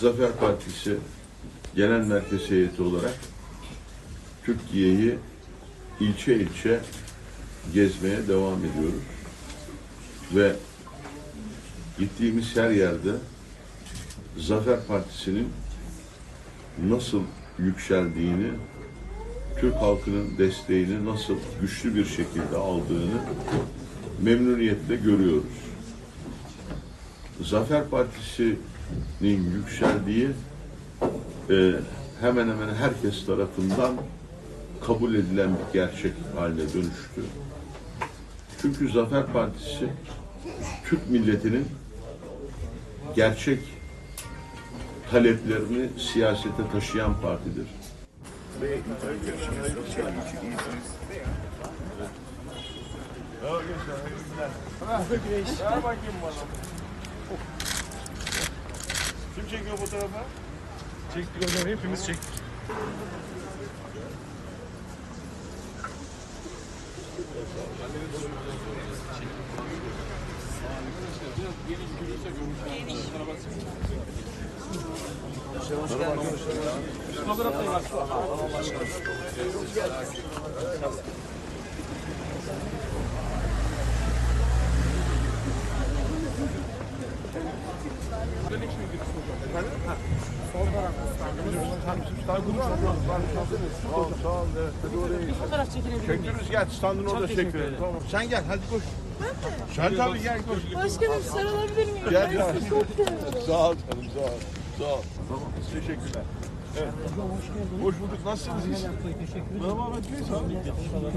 Zafer Partisi Genel Merkez Heyeti olarak Türkiye'yi ilçe ilçe gezmeye devam ediyoruz. Ve gittiğimiz her yerde Zafer Partisi'nin nasıl yükseldiğini, Türk halkının desteğini nasıl güçlü bir şekilde aldığını memnuniyetle görüyoruz. Zafer Partisi'nin yükseldiği e, hemen hemen herkes tarafından kabul edilen bir gerçek haline dönüştü. Çünkü Zafer Partisi Türk milletinin gerçek taleplerini siyasete taşıyan partidir. Bana. Kim çekiyor fotoğrafı? Çektik hocam hepimiz çektik. Sağ ol, sağ ol. Evet, hadi oraya git. Fotoğraf çekilebilir miyim? Çektiririz gel standın orada ederim. Tamam. Sen gel hadi koş. Sen tabii gel koş. Başkanım sarılabilir miyim? Gel Ben gel. sizi çok seviyorum. Sağ ol canım sağ ol. Sağ ol. Tamam teşekkürler. Evet. Hoş bulduk. Nasılsınız? Merhaba Ahmet Bey.